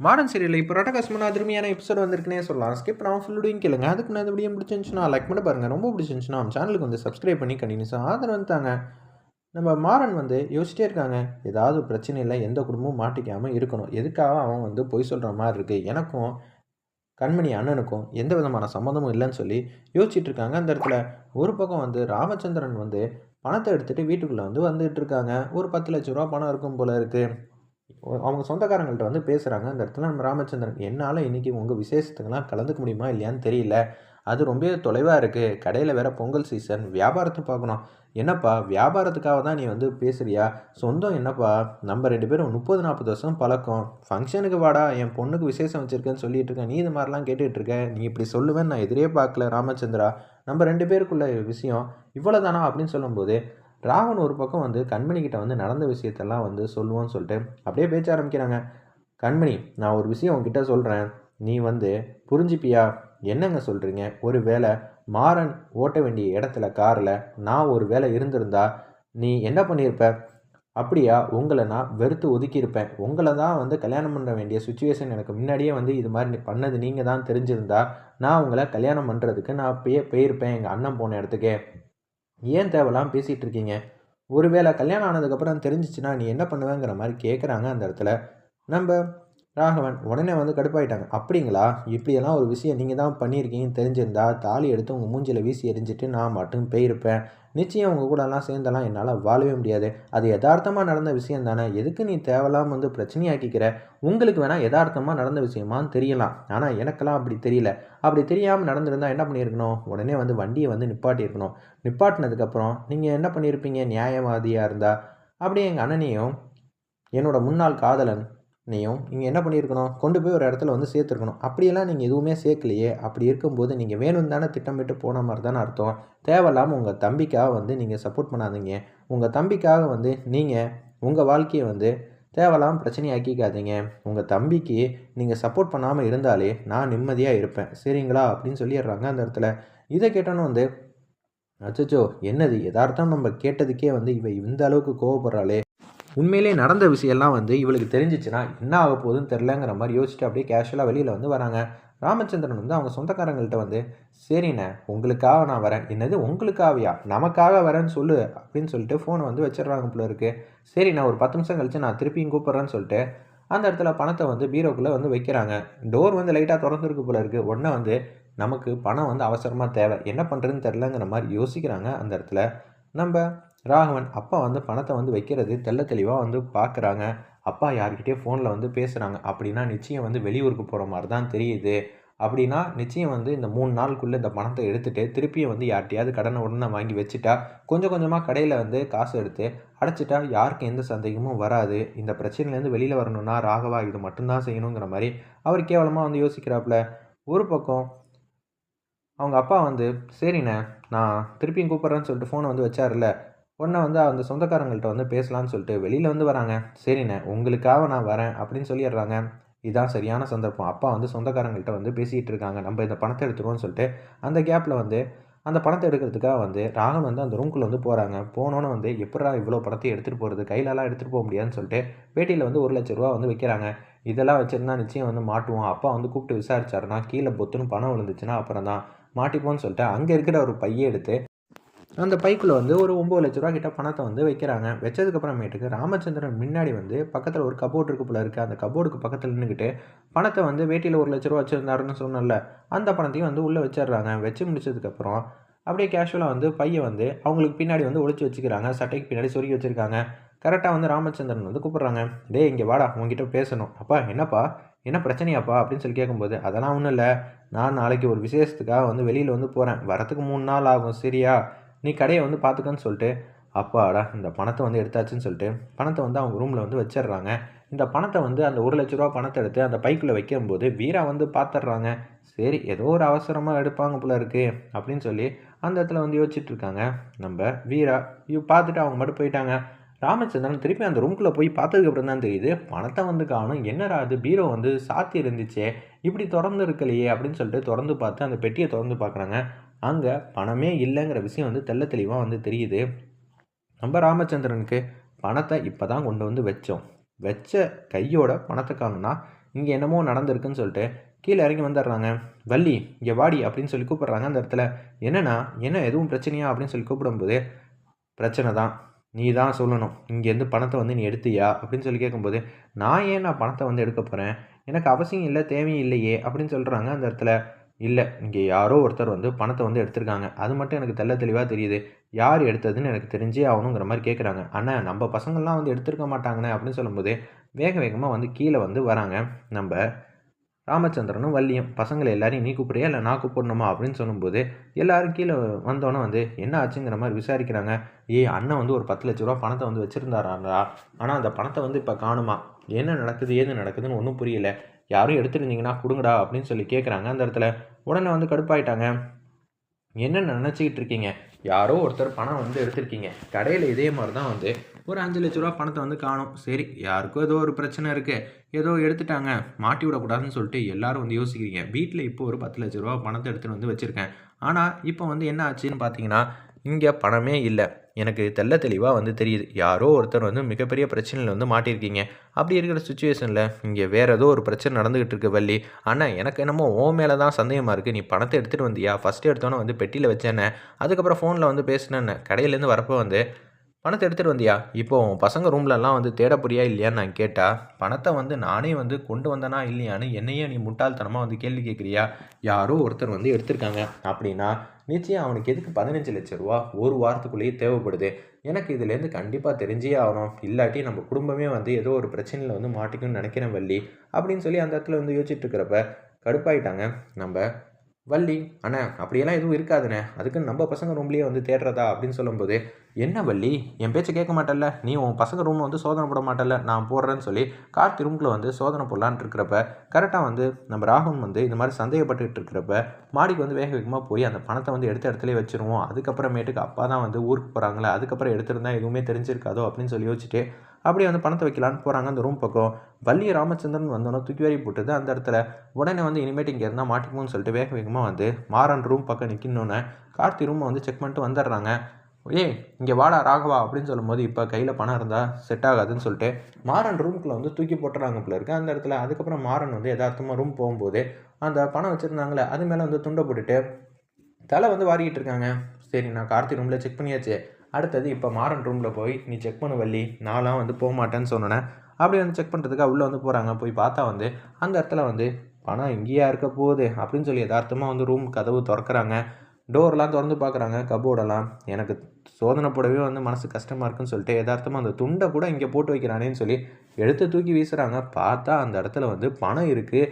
Modern serial இப்போ ரட்டகாசமான அருமையான episode வந்திருக்குனே சொல்லலாம். ஸ்கிப் நான் ஃபுல்லுடையும் கேளுங்க. அதுக்கு நான் வீடியோ பிடிச்சிருந்துச்சுன்னா லைக் பண்ண பாருங்கள் ரொம்ப பிடிச்சிருந்துச்சுன்னா நம்ம சேனலுக்கு வந்து சப்ஸ்கிரைப் பண்ணி கண்டினியூஸாக ஆதரவு வந்துட்டாங்க நம்ம மாறன் வந்து யோசிச்சிட்டே இருக்காங்க. ஏதாவது பிரச்சனை இல்லை எந்த குடும்பமும் மாட்டிக்காமல் இருக்கணும். எதுக்காக அவன் வந்து பொய் சொல்கிற மாதிரி இருக்குது எனக்கும் கண்மணி அண்ணனுக்கும் எந்த விதமான சம்மந்தமும் இல்லைன்னு சொல்லி யோசிச்சுட்டு இருக்காங்க. அந்த இடத்துல ஒரு பக்கம் வந்து ராமச்சந்திரன் வந்து பணத்தை எடுத்துகிட்டு வீட்டுக்குள்ளே வந்து வந்துட்டு இருக்காங்க. ஒரு பத்து லட்ச ரூபா பணம் இருக்கும் போல இருக்குது அவங்க சொந்தக்காரங்கள்ட்ட வந்து பேசுகிறாங்க அந்த இடத்துல நம்ம ராமச்சந்திரன் என்னால் இன்றைக்கி உங்கள் விசேஷத்துக்கெல்லாம் கலந்துக்க முடியுமா இல்லையான்னு தெரியல. அது ரொம்ப தொலைவாக இருக்குது கடையில் வேறு பொங்கல் சீசன் வியாபாரத்தை பார்க்கணும். என்னப்பா வியாபாரத்துக்காக தான் நீ வந்து பேசுகிறியா சொந்தம் என்னப்பா? நம்ம ரெண்டு பேரும் முப்பது நாற்பது வருஷம் பழக்கம். ஃபங்க்ஷனுக்கு வாடா என் பொண்ணுக்கு விசேஷம் வச்சுருக்கேன்னு சொல்லிட்டு இருக்கேன் நீ இது மாதிரிலாம் கேட்டுகிட்டு இருக்க. நீ இப்படி சொல்லுவேன்னு நான் எதிரே பார்க்கல ராமச்சந்திரா. நம்ம ரெண்டு பேருக்குள்ள விஷயம் இவ்வளோதானா அப்படின்னு சொல்லும்போது ராவன் ஒரு பக்கம் வந்து கண்மணிக்கிட்ட வந்து நடந்த விஷயத்தெல்லாம் வந்து சொல்லுவோன்னு சொல்லிட்டு அப்படியே பேச்ச ஆரம்பிக்கிறாங்க. கண்மணி நான் ஒரு விஷயம் உங்ககிட்ட சொல்கிறேன் நீ வந்து புரிஞ்சுப்பியா? என்னங்க சொல்கிறீங்க ஒரு வேளை மாறன் ஓட்ட வேண்டிய இடத்துல காரில் நான் ஒரு வேலை இருந்திருந்தா நீ என்ன பண்ணியிருப்ப அப்படியா உங்களை நான் வெறுத்து ஒதுக்கியிருப்பேன். உங்களை தான் வந்து கல்யாணம் பண்ண வேண்டிய சுச்சுவேஷன் எனக்கு முன்னாடியே வந்து இது மாதிரி பண்ணது நீங்கள் தான் தெரிஞ்சிருந்தா நான் உங்களை கல்யாணம் பண்ணுறதுக்கு நான் அப்பயே போயிருப்பேன் எங்கள் அண்ணன் போன இடத்துக்கே. ஏன் தேவைலாம் பேசிகிட்டு இருக்கீங்க? ஒருவேளை கல்யாணம் ஆனதுக்கப்புறம் தெரிஞ்சிச்சுன்னா நீ என்ன பண்ணுவேங்கிற மாதிரி கேட்குறாங்க அந்த இடத்துல. நம்ம ராகவன் உடனே வந்து கடுப்பாயிட்டாங்க. அப்படிங்களா? இப்படியெல்லாம் ஒரு விஷயம் நீங்கள் தான் பண்ணியிருக்கீங்கன்னு தெரிஞ்சிருந்தா தாலி எடுத்து உங்கள் மூஞ்சில் வீசி எரிஞ்சிட்டு நான் மட்டும் போயிருப்பேன். நிச்சயம் உங்கள் கூடலாம் சேர்ந்தெல்லாம் என்னால் வாழவே முடியாது. அது யதார்த்தமாக நடந்த விஷயம் தானே. எதுக்கு நீ தேவையில்லாமல் வந்து பிரச்சனையாக்கிக்கிற? உங்களுக்கு வேணால் யதார்த்தமாக நடந்த விஷயமான்னு தெரியலாம். ஆனால் எனக்கெல்லாம் அப்படி தெரியல. அப்படி தெரியாமல் நடந்திருந்தால் என்ன பண்ணியிருக்கணும்? உடனே வந்து வண்டியை வந்து நிப்பாட்டியிருக்கணும். நிப்பாட்டினதுக்கப்புறம் நீங்கள் என்ன பண்ணியிருப்பீங்க? நியாயவாதியாக இருந்தால் அப்படியே எங்கள் அண்ணனையும் என்னோடய முன்னாள் காதலன் நீயும் இங்கே என்ன பண்ணியிருக்கணும்? கொண்டு போய் ஒரு இடத்துல வந்து சேர்த்துருக்கணும். அப்படியெல்லாம் நீங்கள் எதுவுமே சேர்க்கலையே. அப்படி இருக்கும்போது நீங்கள் வேணும் தானே திட்டமிட்டு போன மாதிரி தானே அர்த்தம். தேவையில்லாமல் உங்கள் தம்பிக்காக வந்து நீங்கள் சப்போர்ட் பண்ணாதீங்க. உங்கள் தம்பிக்காக வந்து நீங்கள் உங்கள் வாழ்க்கையை வந்து தேவையில்லாமல் பிரச்சனையாக்கிக்காதீங்க. உங்கள் தம்பிக்கு நீங்கள் சப்போர்ட் பண்ணாமல் இருந்தாலே நான் நிம்மதியாக இருப்பேன். சரிங்களா? அப்படின்னு சொல்லிடுறாங்க அந்த இடத்துல. இதை கேட்டோன்னு வந்து அச்சோ என்னது? யதார்த்தம் நம்ம கேட்டதுக்கே வந்து இவ இந்த அளவுக்கு கோவப்படுறாளே. உண்மையிலே நடந்த விஷயம்லாம் வந்து இவளுக்கு தெரிஞ்சிச்சுன்னா என்ன ஆக போகுதுன்னு தெரிலங்கிற மாதிரி யோசிச்சுட்டு அப்படியே கேஷுவலாக வெளியில் வந்து வராங்க. ராமச்சந்திரன் வந்து அவங்க சொந்தக்காரங்கள்ட்ட வந்து சரிண்ணே உங்களுக்காக நான் வரேன். என்னது உங்களுக்காகவியா நமக்காக வரேன்னு சொல்லு அப்படின்னு சொல்லிட்டு ஃபோனை வந்து வச்சிடுறாங்க போல இருக்கு. சரி நான் ஒரு பத்து நிமிஷம் கழித்து நான் திருப்பியும் கூப்பிட்றேன்னு சொல்லிட்டு அந்த இடத்துல பணத்தை வந்து பீரோக்குள்ளே வந்து வைக்கிறாங்க. டோர் வந்து லைட்டாக திறந்துருக்கு போல இருக்குது உடனே வந்து நமக்கு பணம் வந்து அவசரமாக தேவை. என்ன பண்ணுறதுன்னு தெரிலங்கிற மாதிரி யோசிக்கிறாங்க அந்த இடத்துல. நம்ம ராகவன் அப்பா வந்து பணத்தை வந்து வைக்கிறது தெல்ல தெளிவாக வந்து பார்க்குறாங்க அப்பா யார்கிட்டயே ஃபோனில் வந்து பேசுகிறாங்க அப்படின்னா நிச்சயம் வந்து வெளியூருக்கு போகிற மாதிரி தான் தெரியுது. அப்படின்னா நிச்சயம் வந்து இந்த மூணு நாளுக்குள்ளே இந்த பணத்தை எடுத்துகிட்டு திருப்பியும் வந்து யார்கிட்டையாவது கடனை உடனே வாங்கி வச்சுட்டா கொஞ்சம் கொஞ்சமாக கடையில் வந்து காசு எடுத்து அடைச்சிட்டா யாருக்கும் எந்த சந்தேகமும் வராது. இந்த பிரச்சனையிலேருந்து வெளியில் வரணும்னா ராகவா இது மட்டும்தான் செய்யணுங்கிற மாதிரி அவர் கேவலமாக வந்து யோசிக்கிறாப்புல. ஒரு பக்கம் அவங்க அப்பா வந்து சரிண்ணே நான் திருப்பியும் கூப்பிட்றேன்னு சொல்லிட்டு ஃபோனை வந்து வச்சார்ல உடனே வந்து அந்த சொந்தக்காரங்கள்ட்ட வந்து பேசலான்னு சொல்லிட்டு வெளியில் வந்து வராங்க. சரிண்ணே உங்களுக்காக நான் வரேன் அப்படின்னு சொல்லிடுறாங்க. இதுதான் சரியான சந்தர்ப்பம். அப்பா வந்து சொந்தக்காரங்கள்ட்ட வந்து பேசிகிட்டு இருக்காங்க. நம்ம இந்த பணத்தை எடுத்துருவோம்னு சொல்லிட்டு அந்த கேப்பில் வந்து அந்த பணத்தை எடுக்கிறதுக்காக வந்து ராகன் வந்து அந்த ரூம்குள்ளே வந்து போகிறாங்க போனோன்னு வந்து எப்படா இவ்வளோ பணத்தை எடுத்துகிட்டு போகிறது கையிலலாம் எடுத்துகிட்டு போக முடியாதுன்னு சொல்லிட்டு பேட்டியில் வந்து ஒரு லட்ச ரூபா வந்து வைக்கிறாங்க. இதெல்லாம் வச்சுருந்தா நிச்சயம் வந்து மாட்டுவோம். அப்பா வந்து கூப்பிட்டு விசாரிச்சாருன்னா கீழே பொத்துன்னு பணம் விழுந்துச்சுன்னா அப்புறம் தான் மாட்டிப்போன்னு சொல்லிட்டு அங்கே இருக்கிற ஒரு பையை எடுத்து அந்த பைக்குள்ளே வந்து ஒரு ஒம்பது லட்ச ரூபா கிட்ட பணத்தை வந்து வைக்கிறாங்க. வச்சதுக்கப்புறமேட்டுக்கு ராமச்சந்திரன் முன்னாடி வந்து பக்கத்தில் ஒரு கபோர்டு இருக்கு போல இருக்குது அந்த கபோர்டுக்கு பக்கத்தில் நின்றுக்கிட்டு பணத்தை வந்து வேட்டியில் ஒரு லட்ச ரூபா வச்சுருந்தாருன்னு சொன்னல அந்த பணத்தையும் வந்து உள்ளே வச்சிடுறாங்க. வச்சு முடிச்சதுக்கப்புறம் அப்படியே கேஷுவலாக வந்து பையன் வந்து அவங்களுக்கு பின்னாடி வந்து ஒழிச்சு வச்சுக்கிறாங்க. சட்டைக்கு பின்னாடி சொருகி வச்சுருக்காங்க. கரெக்டாக வந்து ராமச்சந்திரன் வந்து கூப்பிட்றாங்க. டே இங்கே வாடா உங்ககிட்ட பேசணும். அப்பா என்னப்பா? என்ன பிரச்சனையாப்பா? அப்படின்னு சொல்லி கேட்கும்போது அதெல்லாம் ஒன்றும் இல்லை. நான் நாளைக்கு ஒரு விசேஷத்துக்காக வந்து வெளியில் வந்து போகிறேன் வரத்துக்கு மூணு நாள் ஆகும். சரியா? நீ கடையை வந்து பார்த்துக்கன்னு சொல்லிட்டு அப்பாடா இந்த பணத்தை வந்து எடுத்தாச்சுன்னு சொல்லிட்டு பணத்தை வந்து அவங்க ரூமில் வந்து வச்சிடுறாங்க. இந்த பணத்தை வந்து அந்த ஒரு லட்ச ரூபா பணத்தை எடுத்து அந்த பைக்குள்ளே வைக்கும்போது வீரா வந்து பார்த்துட்றாங்க. சரி ஏதோ ஒரு அவசரமாக எடுப்பாங்க போல இருக்கு அப்படின்னு சொல்லி அந்த இடத்துல வந்து யோசிச்சுட்டு இருக்காங்க. நம்ம வீரா இவ் பார்த்துட்டு அவங்க மட்டும் போயிட்டாங்க. ராமச்சந்திரன் திருப்பி அந்த ரூம்குள்ளே போய் பார்த்ததுக்கப்புறம் தான் தெரியுது பணத்தை வந்து காணும் என்னடா அது பீரோ வந்து சாத்தி இருந்துச்சே இப்படி திறந்து இருக்கலையே அப்படின்னு சொல்லிட்டு திறந்து பார்த்து அந்த பெட்டியை திறந்து பார்க்குறாங்க. அங்கே பணமே இல்லைங்கிற விஷயம் வந்து தெல்ல தெளிவாக வந்து தெரியுது. நம்ம ராமச்சந்திரனுக்கு பணத்தை இப்போ தான் கொண்டு வந்து வச்சோம். வச்ச கையோட பணத்தை காணும்னா இங்கே என்னமோ நடந்திருக்குன்னு சொல்லிட்டு கீழே இறங்கி வந்துடுறாங்க. வள்ளி இங்கே வாடி அப்படின்னு சொல்லி கூப்பிட்றாங்க அந்த இடத்துல. என்னென்னா என்ன எதுவும் பிரச்சனையா அப்படின்னு சொல்லி கூப்பிடும்போது பிரச்சனை தான். நீ தான் சொல்லணும். இங்கேருந்து பணத்தை வந்து நீ எடுத்தியா? அப்படின்னு சொல்லி கேட்கும்போது நான் ஏன் நான் பணத்தை வந்து எடுக்க போகிறேன் எனக்கு அவசியம் இல்லை தேவையும் இல்லையே அப்படின்னு சொல்கிறாங்க அந்த இடத்துல. இல்லை இங்கே யாரோ ஒருத்தர் வந்து பணத்தை வந்து எடுத்திருக்காங்க. அது மட்டும் எனக்கு தெள்ள தெளிவாக தெரியுது. யார் எடுத்ததுன்னு எனக்கு தெரிஞ்சே ஆகணுங்கிற மாதிரி கேட்குறாங்க. அண்ணா நம்ம பசங்கள்லாம் வந்து எடுத்திருக்க மாட்டாங்கண்ணே அப்படின்னு சொல்லும்போது வேக வேகமாக வந்து கீழே வந்து வராங்க. நம்ம ராமச்சந்திரனும் வள்ளியும் பசங்களை எல்லாரையும் நீ கூப்பிடுறியா? இல்லை நான் கூப்பிடணுமா? அப்படின்னு சொல்லும்போது எல்லாரும் கீழே வந்தோன்னே வந்து என்ன ஆச்சுங்கிற மாதிரி விசாரிக்கிறாங்க. ஏ அண்ணன் வந்து ஒரு பத்து லட்ச ரூபா பணத்தை வந்து வச்சுருந்தாரா ஆனால் அந்த பணத்தை வந்து இப்போ காணுமா? என்ன நடக்குது? ஏது நடக்குதுன்னு ஒன்றும் புரியல. யாரும் எடுத்துருந்தீங்கன்னா கொடுங்கடா அப்படின்னு சொல்லி கேட்குறாங்க அந்த இடத்துல உடனே வந்து கடுப்பாயிட்டாங்க. என்ன நினச்சிக்கிட்டு இருக்கீங்க? யாரோ ஒருத்தர் பணம் வந்து எடுத்திருக்கீங்க. கடையில் இதே மாதிரி தான் வந்து ஒரு அஞ்சு லட்ச ரூபா பணத்தை வந்து காணும். சரி யாருக்கோ ஏதோ ஒரு பிரச்சனை இருக்குது ஏதோ எடுத்துட்டாங்க. மாட்டி விடக்கூடாதுன்னு சொல்லிட்டு எல்லாரும் வந்து யோசிக்கிறீங்க. வீட்டில் இப்போ ஒரு பத்து லட்ச ரூபா பணத்தை எடுத்துகிட்டு வந்து வச்சுருக்கேன். ஆனால் இப்போ வந்து என்ன ஆச்சுன்னு பார்த்தீங்கன்னா இங்கே பணமே இல்லை. எனக்கு தெல்ல தெளிவாக வந்து தெரியுது. யாரோ ஒருத்தர் வந்து மிகப்பெரிய பிரச்சனையில் வந்து மாட்டியிருக்கீங்க அப்படி இருக்கிற சுச்சுவேஷனில் இங்கே வேறு ஏதோ ஒரு பிரச்சனை நடந்துகிட்டு இருக்கு வள்ளி. ஆனால் எனக்கு என்னமோ ஓ மேலே தான் சந்தேகமாக இருக்குது நீ பணத்தை எடுத்துகிட்டு வந்தியா? ஃபஸ்ட்டு எடுத்தோன்னே வந்து பெட்டியில் வச்சேன்னே. அதுக்கப்புறம் ஃபோனில் வந்து பேசினேன்னு. கடையிலேருந்து வரப்போ வந்து பணத்தை எடுத்துகிட்டு வந்தியா? இப்போ உன் பசங்க ரூம்லலாம் வந்து தேட இல்லையான்னு நான் கேட்டால் பணத்தை வந்து நானே வந்து கொண்டு வந்தனா இல்லையான்னு என்னையே நீ முட்டாள்தனமாக வந்து கேள்வி கேட்குறியா யாரோ ஒருத்தர் வந்து எடுத்திருக்காங்க. அப்படின்னா நிச்சயம் அவனுக்கு எதுக்கு பதினஞ்சு லட்ச ரூபா ஒரு வாரத்துக்குள்ளேயே தேவைப்படுது? எனக்கு இதுலேருந்து கண்டிப்பாக தெரிஞ்சே ஆகணும். இல்லாட்டி நம்ம குடும்பமே வந்து ஏதோ ஒரு பிரச்சனையில் வந்து மாட்டிக்கணும்னு நினைக்கிறேன் வள்ளி. அப்படின்னு சொல்லி அந்த இடத்துல வந்து யோசிச்சுட்டு இருக்கிறப்ப கடுப்பாயிட்டாங்க. நம்ம வள்ளி அண்ணா அப்படியெல்லாம் எதுவும் இருக்காதுண்ணே. அதுக்குன்னு நம்ம பசங்க ரொம்பலேயே வந்து தேடுறதா? அப்படின்னு சொல்லும்போது என்ன வள்ளி? என் பேச்சை கேட்க மாட்டல்ல. நீ உன் பசங்க ரூம் வந்து சோதனை போட மாட்டல்ல. நான் போடுறேன்னு சொல்லி கார்த்தி ரூமில் வந்து சோதனை போடலான்ட்டு இருக்கிறப்ப கரெக்டாக வந்து நம்ம ராகுல் வந்து இந்த மாதிரி சந்தேகப்பட்டுட்டு இருக்கிறப்ப மாடிக்கு வந்து வேக வேகமாக போய் அந்த பணத்தை வந்து எடுத்த இடத்துல வச்சுருவோம். அதுக்கப்புறமேட்டுக்கு அப்பா தான் வந்து ஊருக்கு போகிறாங்களே அதுக்கப்புறம் எடுத்திருந்தா எதுவுமே தெரிஞ்சிருக்காதோ அப்படின்னு சொல்லி யோசிச்சுட்டு அப்படியே வந்து பணத்தை வைக்கலான்னு போகிறாங்க அந்த ரூம் பக்கம். வள்ளி ராமச்சந்திரன் வந்தோன்னே தூக்கி வாரி போட்டுது அந்த இடத்துல உடனே வந்து இனிமேட்டு இங்கே இருந்தால் மாட்டிக்கும்னு சொல்லிட்டு வேக வேகமாக வந்து மாறன் ரூம் பக்கம் நிற்கணுன்னு கார்த்தி ரூமை வந்து செக் பண்ணிட்டு வந்துடுறாங்க. ஏய் இங்கே வாடா ராகவா அப்படின்னு சொல்லும்போது இப்போ கையில் பணம் இருந்தால் செட் ஆகாதுன்னு சொல்லிட்டு மாறன் ரூமுக்குள்ளே வந்து தூக்கி போட்டுறாங்க போல இருக்குது அந்த இடத்துல அதுக்கப்புறம் மாறன் வந்து எதார்த்தமாக ரூம் போகும்போது அந்த பணம் வச்சுருந்தாங்களே அது மேலே வந்து துண்டை போட்டுட்டு தலை வந்து வாரிக்கிட்டு இருக்காங்க. சரி நான் கார்த்தி ரூமில் செக் பண்ணியாச்சு. அடுத்தது இப்போ மாறன் ரூமில் போய் நீ செக் பண்ணு வள்ளி நான்லாம் வந்து போக மாட்டேன்னு சொன்னேன். அப்படி வந்து செக் பண்ணுறதுக்காக உள்ளே வந்து போகிறாங்க போய் பார்த்தா வந்து அந்த இடத்துல வந்து பணம் இங்கேயா இருக்க போகுது அப்படின்னு சொல்லி யதார்த்தமாக வந்து ரூம் கதவு திறக்கிறாங்க. டோர்லாம் திறந்து பார்க்குறாங்க கபோர்டெல்லாம் எனக்கு சோதனை போடவே வந்து மனசு கஷ்டமாக இருக்குன்னு சொல்லிட்டு யதார்த்தமாக அந்த துண்டை கூட இங்கே போட்டு வைக்கிறானேன்னு சொல்லி எடுத்து தூக்கி வீசுகிறாங்க பார்த்தா அந்த இடத்துல வந்து பணம் இருக்குது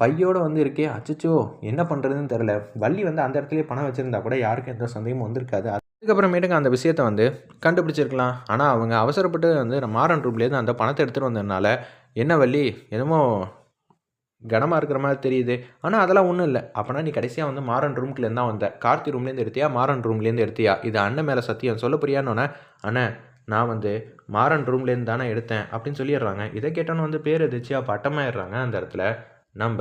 பையோடு வந்து இருக்கே. அச்சச்சோ என்ன பண்ணுறதுன்னு தெரில வள்ளி வந்து அந்த இடத்துலயே பணம் வச்சுருந்தா கூட யாருக்கும் எந்த சந்தேகமும் வந்திருக்காது. அதுக்கப்புறமேட்டுக்கு அந்த விஷயத்த வந்து கண்டுபிடிச்சிருக்கலாம். ஆனால் அவங்க அவசரப்பட்டு வந்து மாறன் ரூப்லேருந்து அந்த பணத்தை எடுத்துகிட்டு வந்ததுனால என்ன வள்ளி என்னமோ கனமாக இருக்கிற மாதிரி தெரியுது. ஆனால் அதெல்லாம் ஒன்றும் இல்லை. அப்போனா நீ கடைசியாக வந்து மாறன் ரூம்குலேருந்து தான் வந்த. கார்த்தி ரூம்லேருந்து எடுத்தியா? மாறன் ரூம்லேருந்து எடுத்தியா? இது அண்ணன் மேலே சத்தியம். சொல்ல புரியானோன்னே அண்ணன் நான் வந்து மாறன் ரூம்லேருந்து தானே எடுத்தேன் அப்படின்னு சொல்லிடுறாங்க. இதை கேட்டோன்னு வந்து பேர் எதிர்ச்சியாக பட்டமாயிடுறாங்க அந்த இடத்துல. நம்ம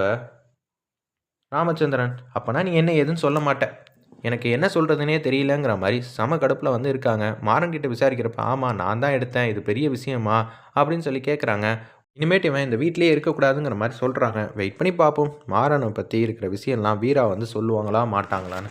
ராமச்சந்திரன் அப்போனா நீ என்ன ஏதுன்னு சொல்ல மாட்டேன் எனக்கு என்ன சொல்கிறதுனே தெரியலங்கிற மாதிரி சம கடுப்பில் வந்து இருக்காங்க. மாறன்கிட்ட விசாரிக்கிறப்ப ஆமாம் நான் தான் எடுத்தேன். இது பெரிய விஷயமா? அப்படின்னு சொல்லி கேட்குறாங்க இனிமேட்டு இவன் இந்த வீட்லேயே இருக்கக்கூடாதுங்கிற மாதிரி சொல்கிறாங்க வெயிட் பண்ணி பார்ப்போம். மாறனை பற்றி இருக்கிற விஷயம்லாம் வீரா வந்து சொல்லுவாங்களா மாட்டாங்களான்னு.